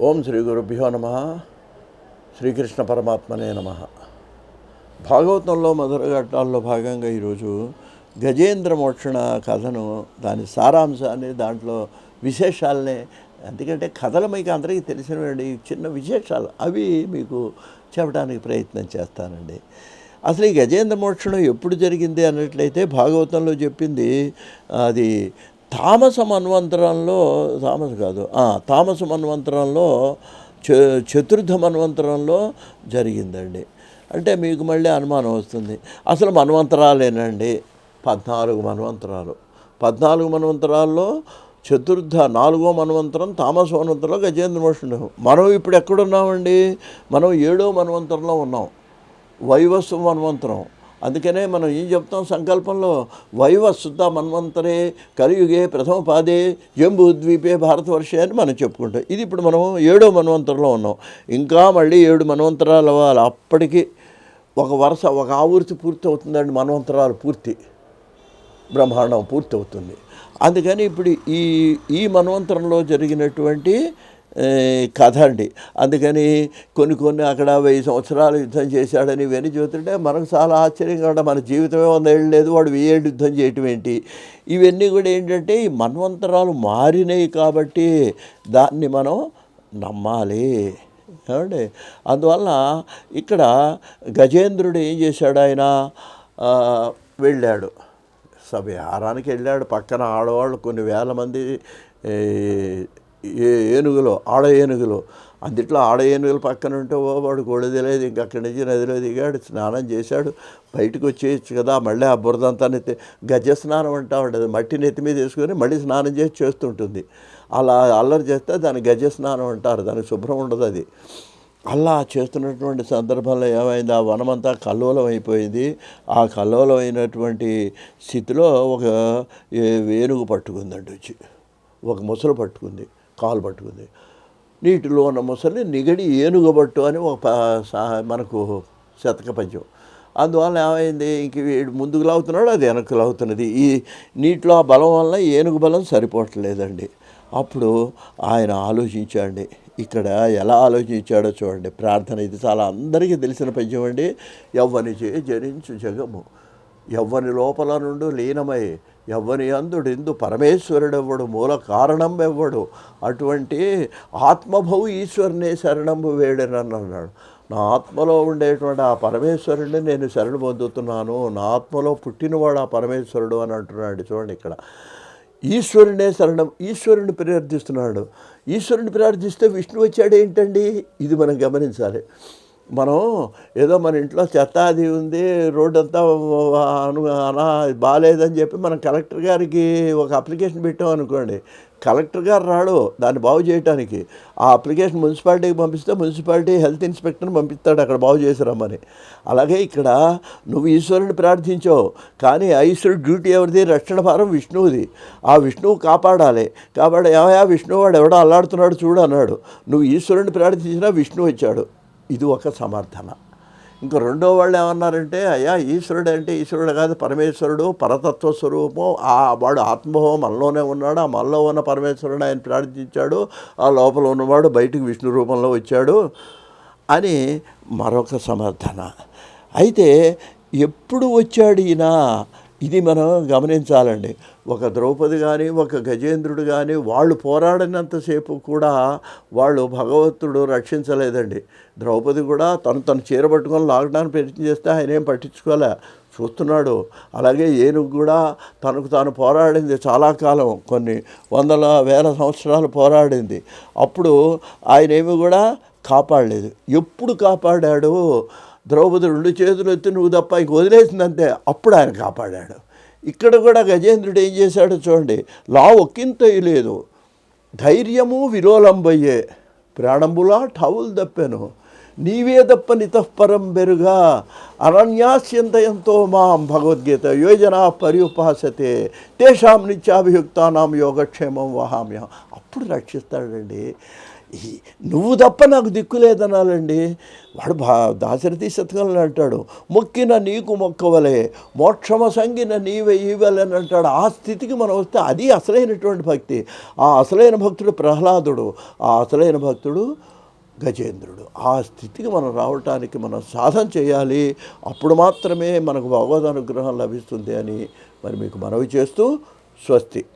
ఓం శ్రీ గురుభ్యో నమ. శ్రీకృష్ణ పరమాత్మనే నమ. భాగవతంలో మధుర ఘట్టాల్లో భాగంగా ఈరోజు గజేంద్ర మోక్షణ కథను దాని సారాంశాన్ని దాంట్లో విశేషాలనే ఎందుకంటే కథలు మీకు అందరికీ తెలిసినవండి చిన్న విశేషాలు అవి మీకు చెప్పడానికి ప్రయత్నం చేస్తానండి. అసలు ఈ గజేంద్ర మోక్షణం ఎప్పుడు జరిగింది అన్నట్లయితే భాగవతంలో చెప్పింది అది తామస మన్వంతరంలో తామస కాదు తామస మన్వంతరంలో చ చతుర్థ మన్వంతరంలో జరిగిందండి. అంటే మీకు మళ్ళీ అనుమానం వస్తుంది. అసలు మన్వంతరాలేనండి పద్నాలుగు మన్వంతరాలు పద్నాలుగు మన్వంతరాల్లో చతుర్థ నాలుగో మన్వంతరం తామస మన్వంతరంలో గజేంద్ర మోక్షణం మనం ఇప్పుడు ఎక్కడున్నామండి? మనం ఏడో మన్వంతరంలో ఉన్నాం. వైవస్వ మన్వంతరం అందుకనే మనం ఏం చెప్తాం సంకల్పంలో? వైవస్సుత మన్వంతరే కలియుగే ప్రథమ పాదే జంబుద్వీపే భారతవర్షే అని మనం చెప్పుకుంటాం. ఇది ఇప్పుడు మనం ఏడో మన్వంతరంలో ఉన్నాం. ఇంకా మళ్ళీ ఏడు మన్వంతరాలు అవ్వాలి. అప్పటికి ఒక వరుస ఒక ఆవృత్తి పూర్తి అవుతుందండి మన్వంతరాలు పూర్తి. బ్రహ్మాండం పూర్తి అవుతుంది అందుకని ఇప్పుడు ఈ ఈ మన్వంతరంలో జరిగినటువంటి కథ అండి అందుకని కొన్ని కొన్ని అక్కడ వెయ్యి సంవత్సరాలు యుద్ధం చేశాడని ఇవన్నీ చూస్తుంటే మనకు చాలా ఆశ్చర్యంగా ఉండే మన జీవితమే వంద ఏళ్ళు లేదు వాడు వెయ్యేళ్ళు యుద్ధం చేయటం ఏంటి? ఇవన్నీ కూడా ఏంటంటే ఈ మన్వంతరాలు మారినాయి కాబట్టి దాన్ని మనం నమ్మాలి. ఏమండి? అందువల్ల ఇక్కడ గజేంద్రుడు ఏం చేశాడు ఆయన? వెళ్ళాడు. సభహారానికి వెళ్ళాడు. పక్కన ఆడవాళ్ళు కొన్ని వేల మంది ఏ, ఏనుగులో ఏనుగులు ఆడ ఏనుగులు. అందుట్లో ఆడ ఏనుగులు పక్కన ఉంటే ఓ వాడు గొడవ ఇంక అక్కడి నుంచి నదిలో దిగాడు స్నానం చేశాడు బయటకు వచ్చేయచ్చు కదా మళ్ళీ ఆ బురదంతా నెత్తి గజ స్నానం అంటా ఉండదు మట్టి నెత్తి మీద వేసుకొని మళ్ళీ స్నానం చేసి చేస్తుంటుంది. అలా అల్లరి చేస్తే దాని గజ స్నానం అంటారు దానికి శుభ్రం ఉండదు అది. అలా చేస్తున్నటువంటి సందర్భంలో ఏమైంది? ఆ వనమంతా కల్లోలం అయిపోయింది. ఆ కల్లోలం అయినటువంటి స్థితిలో ఒక ఏనుగు పట్టుకుందండి వచ్చి ఒక ముసలు పట్టుకుంది. కాలు పట్టుకుంది. నీటిలో ఉన్న ముసలి నిగడి ఏనుగబట్టు అని ఒక మనకు శతక పంచం. అందువల్ల ఏమైంది? ఇంక వీడు ముందుకు లాగుతున్నాడు అది వెనక్కి లాగుతున్నది. ఈ నీటిలో ఆ బలం వల్ల ఏనుగు బలం సరిపోవట్లేదండి. అప్పుడు ఆయన ఆలోచించండి ఇక్కడ ఎలా ఆలోచించాడో చూడండి. ప్రార్థన ఇది చాలా అందరికీ తెలిసిన పద్యం అండి. ఎవ్వని చే జరించు జగము. ఎవ్వని లోపల నుండి లీనమై ఎవ్వని పరమేశ్వరుడు పరమేశ్వరుడెవ్వడు మూల కారణం ఎవ్వడు అటువంటి ఆత్మభౌ ఈశ్వరునే శరణంబు వేడనని అన్నాడు. నా ఆత్మలో ఉండేటువంటి ఆ పరమేశ్వరుడిని నేను శరణు పొందుతున్నాను నా ఆత్మలో పుట్టినవాడు ఆ పరమేశ్వరుడు అని అంటున్నాడు చూడండి ఇక్కడ. ఈశ్వరునే శరణం ఈశ్వరుని ప్రార్థిస్తున్నాడు ఈశ్వరుని ప్రార్థిస్తే విష్ణు వచ్చాడు ఏంటండి ఇది మనం గమనించాలి. మనం ఏదో మన ఇంట్లో చెత్త అది ఉంది రోడ్ అంతా అను అనా బాగాలేదని చెప్పి మనం కలెక్టర్ గారికి ఒక అప్లికేషన్ పెట్టాం అనుకోండి. కలెక్టర్ గారు రాడు దాన్ని బాగు చేయడానికి ఆ అప్లికేషన్ మున్సిపాలిటీకి పంపిస్తే మున్సిపాలిటీ హెల్త్ ఇన్స్పెక్టర్ని పంపిస్తాడు అక్కడ బాగు చేసిరమ్మని అలాగే ఇక్కడ నువ్వు ఈశ్వరుని ప్రార్థించావు కానీ ఆ ఈశ్వరుడు డ్యూటీ ఎవరిది? రక్షణ భారం విష్ణువుది. ఆ విష్ణువు కాపాడాలి. కాబట్టి ఏమయా విష్ణువు వాడు ఎవడో అల్లాడుతున్నాడు చూడు అన్నాడు. నువ్వు ఈశ్వరుని ప్రార్థించినా విష్ణువు వచ్చాడు. ఇది ఒక సమర్థన. ఇంకా రెండో వాళ్ళు ఏమన్నారంటే అయ్యా ఈశ్వరుడు అంటే ఈశ్వరుడు కాదు పరమేశ్వరుడు పరతత్వ స్వరూపం ఆ వాడు ఆత్మభావం మనలోనే ఉన్నాడు ఆ మనలో ఉన్న పరమేశ్వరుడు ఆయన ప్రార్థించాడు ఆ లోపల ఉన్నవాడు బయటికి విష్ణు రూపంలో వచ్చాడు అని మరొక సమర్థన. అయితే ఎప్పుడు వచ్చాడు ఈయన? ఇది మనం గమనించాలండి. ఒక ద్రౌపది కానీ ఒక గజేంద్రుడు కానీ వాళ్ళు పోరాడినంతసేపు కూడా వాళ్ళు భగవంతుడు రక్షించలేదండి. ద్రౌపది కూడా తను తను చీరబట్టుకొని లాక్డౌన్ ప్రయత్నం చేస్తే ఆయన ఏం పట్టించుకోలే. చూస్తున్నాడు. అలాగే ఏనుగు కూడా తనకు తాను పోరాడింది చాలా కాలం కొన్ని వందల వేల సంవత్సరాలు పోరాడింది. అప్పుడు ఆయన ఏమి కూడా కాపాడలేదు. ఎప్పుడు కాపాడాడు? ద్రౌపది రెండు చేతులు ఎత్తి నువ్వు తప్ప ఇంక వదిలేసిందంటే అప్పుడు ఆయన కాపాడాడు. ఇక్కడ కూడా గజేంద్రుడు ఏం చేశాడో చూడండి లా ఒక్కింత లేదు ధైర్యము విరోలంబయ్యే ప్రాణంబులా ఠావులు దప్పాను. నీవే తప్ప నితఃపరం బెరుగా. అరణ్యాస్యంతయంతో మాం భగవద్గీత. యోజన పర్యుపాసతే తేషాం నిత్యాభియుక్తానాం యోగక్షేమం వహామ్యం అప్పుడు రక్షిస్తాడండి. ఈ- నువ్వు తప్ప నాకు దిక్కు లేదనాలండి. వాడు భా దాశరథి శతకంలో అంటాడు. మొక్కిన నీకు మొక్కవలే. మోక్షమ సంగిన నీవే ఈవలని అంటాడు. ఆ స్థితికి మనం వస్తే అది అసలైనటువంటి భక్తి. ఆ అసలైన భక్తుడు ప్రహ్లాదుడు. ఆ అసలైన భక్తుడు గజేంద్రుడు. ఆ స్థితికి మనం రావటానికి మనం సాధన చేయాలి. అప్పుడు మాత్రమే మనకు భగవద్ అనుగ్రహం లభిస్తుంది అని మరి మీకు మనవి చేస్తూ స్వస్తి.